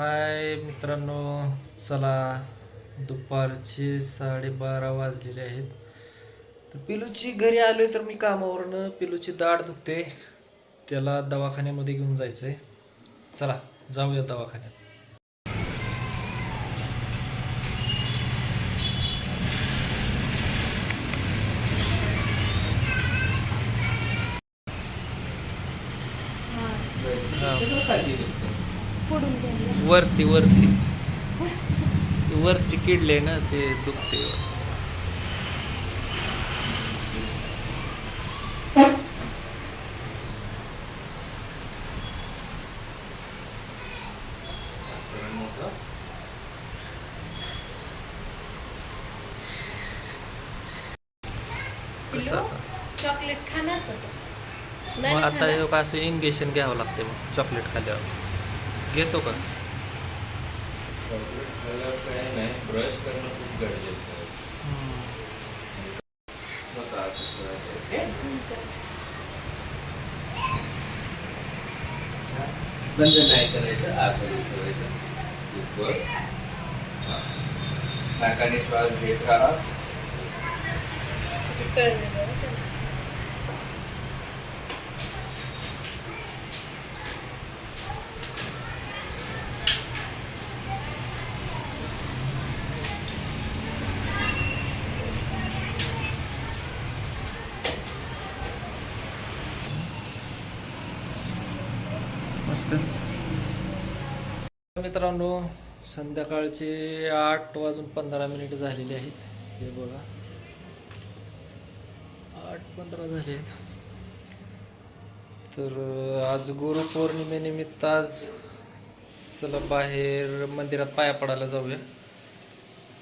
हाय मित्रांनो चला दुपारचे साडेबारा वाजलेले आहेत. तर पिलूची घरी आलोय तर मी कामावरनं. पिलूची दाढ दुखते त्याला दवाखान्यामध्ये घेऊन जायचं आहे चला जाऊया दवाखान्यात. वरती वरती. वरची किडले ना ते दुखते. चॉकलेट खाणार का आता असं इंजेक्शन घ्यावं लागते मग चॉकलेट खाल्ल्यावर. घेतो का? चॉकलेट खाल्ल्यावर काही नाही ब्रश करणं खूप गरजेचं आहे बघा आता थोडं झूम कर. बंद नाही करायचं आतमध्ये ठेवायचं वर हां. नाकाने श्वास घेत राहा नमस्कार. मित्रांनो संध्याकाळचे आठ वाजून पंधरा मिनिट झालेले आहेत. हे बघा. आठ पंधरा झाले आहेत. तर अं, आज गुरुपौर्णिमेनिमित्त आज चला बाहेर मंदिरात पाया पडायला जाऊया.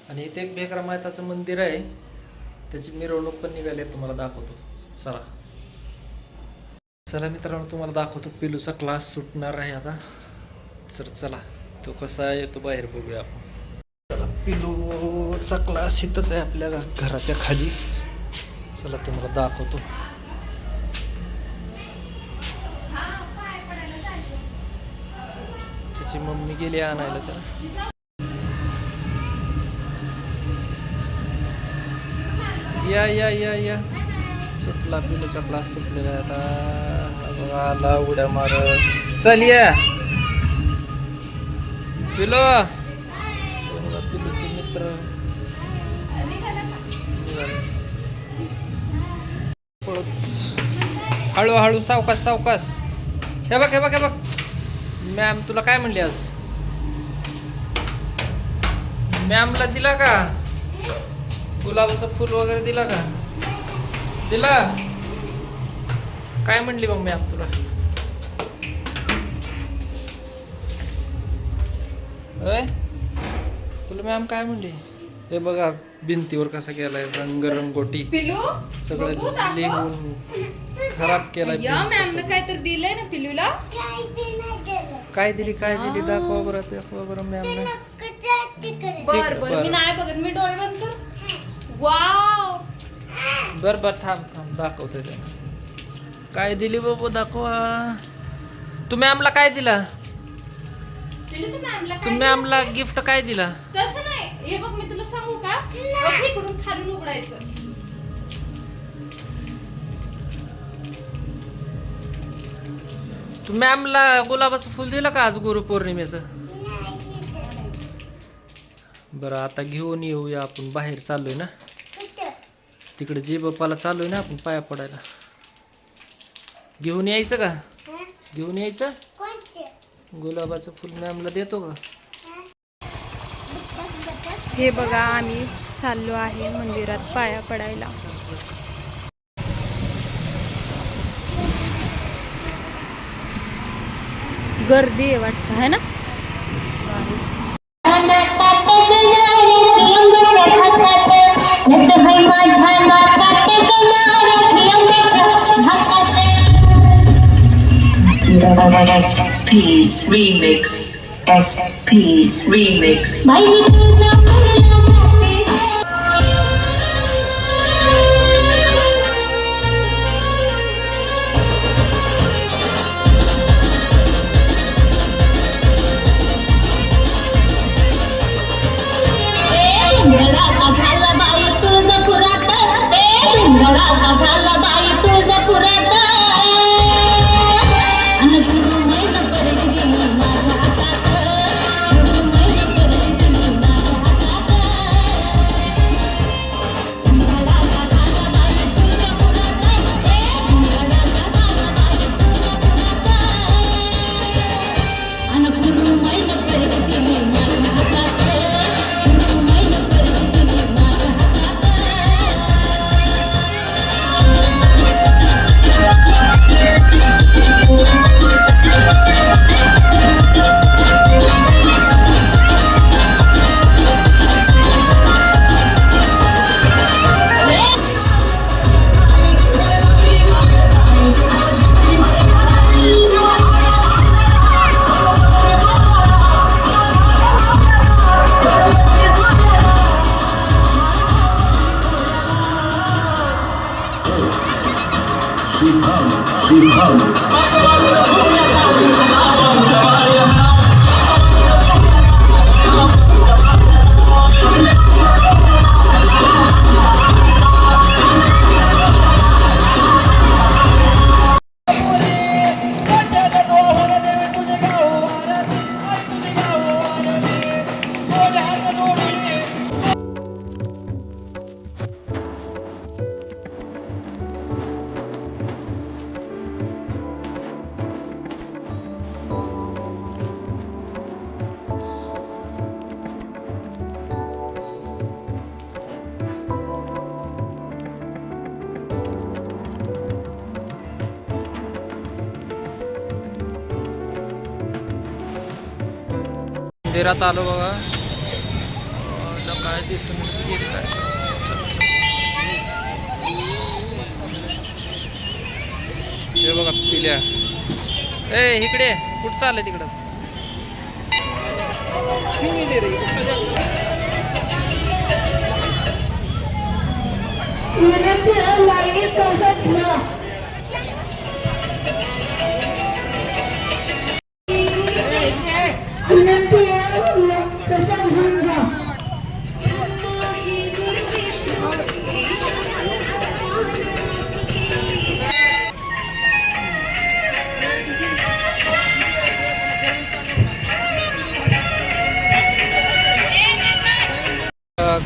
आणि इथे एक भेकरा माताचं मंदिर आहे. त्याची मिरवणूक पण निघाली आहे तुम्हाला दाखवतो. चला. चला मित्रांनो तुम्हाला दाखवतो पिलूचा क्लास सुटणार आहे आता. तर चला तो कसा आहे तो बाहेर बघूया आपण. चला पिलूचा क्लास इथंच आहे आपल्या घराच्या खाली. चला तुम्हाला दाखवतो. त्याची मम्मी गेली आणायला तर. या या या या. सुटला पिलूचा क्लास सुटलेला आहे आता. बघा आला उड्या मार चल या. पिलो. पिलूचे मित्र. हळूहळू सावकाश सावकाश. हे बघ हे बघ हे बघ. मॅम तुला काय म्हणली आज? मॅमला दिला का? गुलाबाचं फुल वगैरे दिला का? दिला. काय म्हणली मग मॅम तुला? अय तुला मॅम काय म्हणली? हे बघा भिंतीवर कसा केलाय रंग रंगोटी. पिलू बघू सगळं दाखव. लिहून खराब केला या मॅमनं काय तर दिलंय ना पिलूला? काय दिली काय दिली? दाखवा बरं दाखवा बरं मॅमने बर बर बरं. मी नाही बघत मी डोळे बंद कर. वाव बर बर थांब थांब दाखवतोय त्याला. काय दिली बाबू दाखवा. तू मॅमला काय दिला? तू तू मॅमला दिलंस? गिफ्ट काय दिला? तसं नाही. हे बघ मी तुला सांगू का? इकडून खालून उघडायचं. तू मॅमला गुलाबाचं फुल दिलं का आज गुरुपौर्णिमेचं? बरं आता घेऊन येऊया आपण. बाहेर चाललोय ना? तिकडे जे चालू आहे ना आपण पाया पडायला. घेऊन यायचं का? घेऊन यायचं? गुलाबाचं फुल मॅमला देतो का? हे बघा आम्ही चाललो आहे मंदिरात पाया पडायला. गर्दी आहे वाटतं है ना? SP's Remix. SP's Remix. मंदिरात आलो बघा. काय दिसून काय हे बघा पिल्या. ए इकडे कुठं चाललंय तिकडं? अं,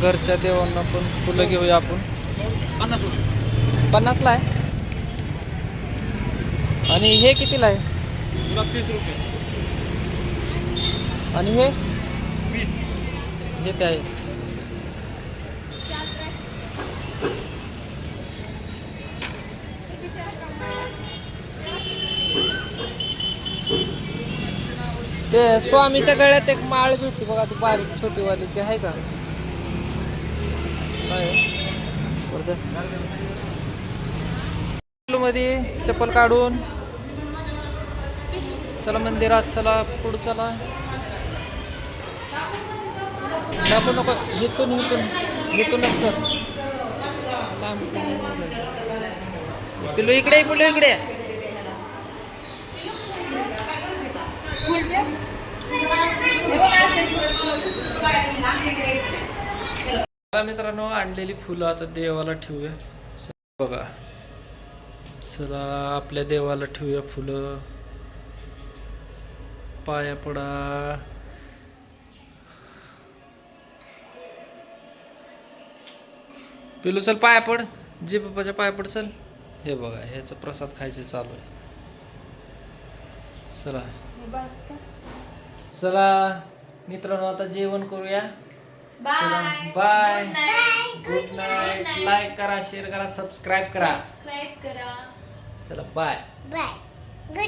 घरच्या देवांना पण फुलं घेऊया आपण. पन्नासला आहे. आणि हे कितीला आहे? आणि हे? हे ते आहे? ते स्वामीच्या गळ्यात एक माळ भेटते बघा ती बारीक छोटीवाली ती आहे का. मध्ये चप्पल काढून. चला मंदिरात चला पुढं चला. दाबू नको हितून हितून हितूनच कर. पिल्लू इकडे ये, इकडे. ये. चला मित्रांनो आणलेली फुलं आता देवाला ठेवूया. बघा. चला आपल्या देवाला ठेवूया फुलं. पाया पडा. पिलू चल पाया पड. जे बाप्पाच्या पाया पड चल. हे बघा ह्याचा प्रसाद खायचं चालू आहे. चला. चला. मित्रांनो आता जेवण करूया. Bye bye good night good night like करा शेअर करा सबस्क्राईब करा. सबस्क्राईब करा. चला बाय बाय